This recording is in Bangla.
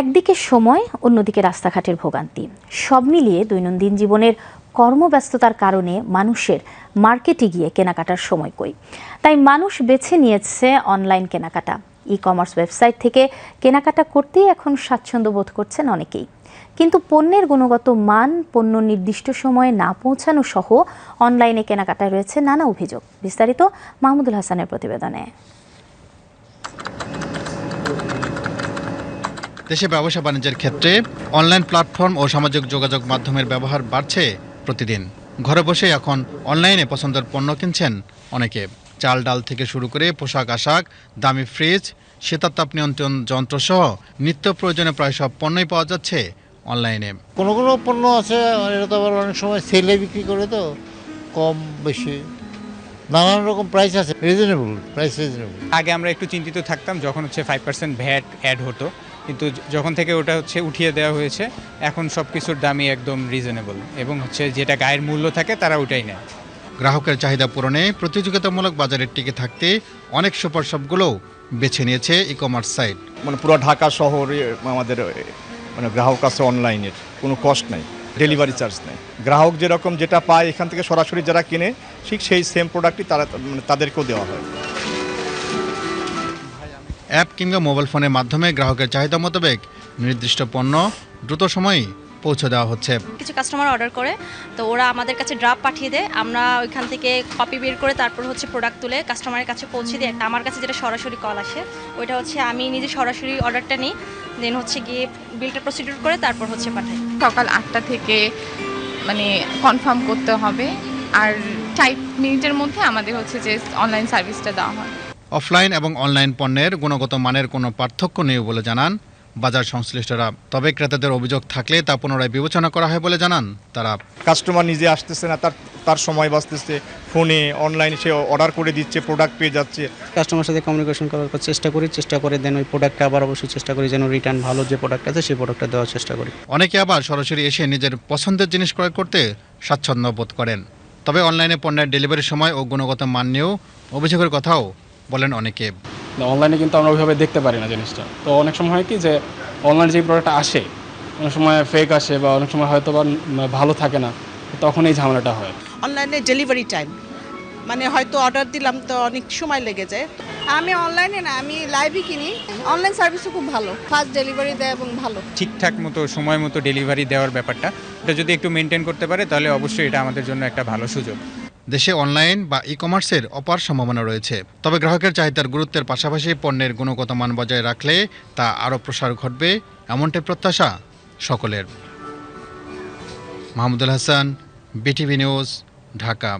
একদিকে সময়, অন্যদিকে রাস্তাঘাটের ভোগান্তি। সব মিলিয়ে দৈনন্দিন জীবনের কর্মব্যস্ততার কারণে মানুষের মার্কেটে গিয়ে কেনাকাটার সময় কই। তাই মানুষ বেছে নিয়েছে অনলাইন কেনাকাটা। ই কমার্স ওয়েবসাইট থেকে কেনাকাটা করতেই এখন স্বাচ্ছন্দ্য বোধ করছেন অনেকেই। কিন্তু পণ্যের গুণগত মান, পণ্য নির্দিষ্ট সময়ে না পৌঁছানো সহ অনলাইনে কেনাকাটায় রয়েছে নানা অভিযোগ। বিস্তারিত মাহমুদুল হাসানের প্রতিবেদনে। দেশে ব্যবসা বাণিজ্যের ক্ষেত্রে অনলাইন প্ল্যাটফর্ম ও সামাজিক যোগাযোগ মাধ্যমের ব্যবহার বাড়ছে প্রতিদিন। ঘরে বসে এখন অনলাইনে পছন্দের পণ্য কিনছেন অনেকে। চাল ডাল থেকে শুরু করে পোশাক আশাক, দামি ফ্রিজ শীতাতাপ নিয়ন্ত্রণ যন্ত্রসহ নিত্য প্রয়োজনে প্রায় সব পণ্যই পাওয়া যাচ্ছে অনলাইনে। কোনো কোনো পণ্য আছে এটা তো আবার অনেক সময় সেলে বিক্রি করে তো, কম বেশি। নানান রকম প্রাইস আছে রিজনেবল প্রাইস রিজনেবল আগে আমরা একটু চিন্তিত থাকতাম যখন হচ্ছে ফাইভ পার্সেন্ট ভ্যাট অ্যাড হতো কিন্তু যখন থেকে ওটা হচ্ছে উঠিয়ে দেওয়া হয়েছে এখন সব কিছুর দামই একদম রিজনেবল এবং হচ্ছে যেটা গায়ের মূল্য থাকে তারা ওটাই নেয়। গ্রাহকের চাহিদা পূরণে প্রতিযোগিতামূলক বাজারে টিকে থাকতে অনেক সুপার শপগুলোও বেছে নিয়েছে ই কমার্স সাইট মানে পুরো ঢাকা শহরে আমাদের মানে গ্রাহক আছে অনলাইনের কোনো কস্ট নাই। ডেলিভারি চার্জ নেয়। গ্রাহক যেরকম যেটা পায় এখান থেকে সরাসরি যারা কিনে, ঠিক সেই সেম প্রোডাক্টই তারা মানে তাদেরকেও দেওয়া হয়। অ্যাপ কিংবা মোবাইল ফোনের মাধ্যমে গ্রাহকের চাহিদা মোতাবেক নির্দিষ্ট পণ্য দ্রুত সময়েই পৌঁছে দেওয়া হচ্ছে। কিছু কাস্টমার অর্ডার করে তো ওরা আমাদের কাছে ড্রাফট পাঠিয়ে দেয়। আমরা ওইখান থেকে কপি বের করে তারপর হচ্ছে প্রোডাক্ট তুলে কাস্টমারের কাছে পৌঁছে দিই। একটা আমার কাছে যেটা সরাসরি কল আসে ওইটা হচ্ছে আমি নিজে সরাসরি অর্ডারটা নিই দেন হচ্ছে গিয়ে বিলটা প্রসিডিউর করে তারপর হচ্ছে পাঠাই। সকাল আটটা থেকে মানে কনফার্ম করতে হবে। আর ফাইভ মিনিটের মধ্যে আমাদের হচ্ছে যে অনলাইন সার্ভিসটা দেওয়া হয়। অফলাইন এবং অনলাইন পণ্যের গুণগত মানের কোনো পার্থক্য নেই বলে জানান বাজার সংশ্লিষ্টরা। তবে ক্রেতাদের অভিযোগ থাকলে তা পুনরায় বিবেচনা করা হয় বলে জানান তারা। কাস্টমার নিজে আসতেছে না তার তার সময় বাঁচতেছে। ফোনে অনলাইনে সে অর্ডার করে দিচ্ছে প্রোডাক্ট পেয়ে যাচ্ছে। কাস্টমার সাথে কমিউনিকেশন করার পর চেষ্টা করি চেষ্টা করে দেন ওই প্রোডাক্টটা আবার অবশ্যই চেষ্টা করি যেন রিটার্ন ভালো যে প্রোডাক্ট আছে সেই প্রোডাক্টটা দেওয়ার চেষ্টা করি। অনেকে আবার সরাসরি এসে নিজের পছন্দের জিনিস ক্রয় করতে স্বাচ্ছন্দ্য বোধ করেন। তবে অনলাইনে পণ্যের ডেলিভারির সময় ও গুণগত মান নিয়েও অভিযোগের কথাও বলেন অনেকে। অনলাইনে কিন্তু আমরা ওইভাবে দেখতে পারি না জিনিসটা। তো অনেক সময় হয় কি যে অনলাইনে যে প্রোডাক্টটা আসে অনেক সময় ফেক আসে বা অনেক সময় হয়তো বা ভালো থাকে না তখন এই ঝামেলাটা হয়। অনলাইনে ডেলিভারি টাইম মানে হয়তো অর্ডার দিলাম তো অনেক সময় লেগে যায়। আমি অনলাইনে না আমি লাইভই কিনি। অনলাইন সার্ভিসও খুব ভালো। ফাস্ট ডেলিভারি দেয় এবং ভালো। ঠিকঠাক মতো সময় মতো ডেলিভারি দেওয়ার ব্যাপারটা। এটা যদি একটু মেনটেন করতে পারে তাহলে অবশ্যই এটা আমাদের জন্য একটা ভালো সুযোগ। দেশে অনলাইন বা ই কমার্সের অপার সম্ভাবনা রয়েছে। তবে গ্রাহকের চাহিদার গুরুত্বের পাশাপাশি পণ্যের গুণগত মান বজায় রাখলে তা আরও প্রসার ঘটবে এমনটাই প্রত্যাশা সকলের। Mahmudul Hasan, BTV news, Dhaka.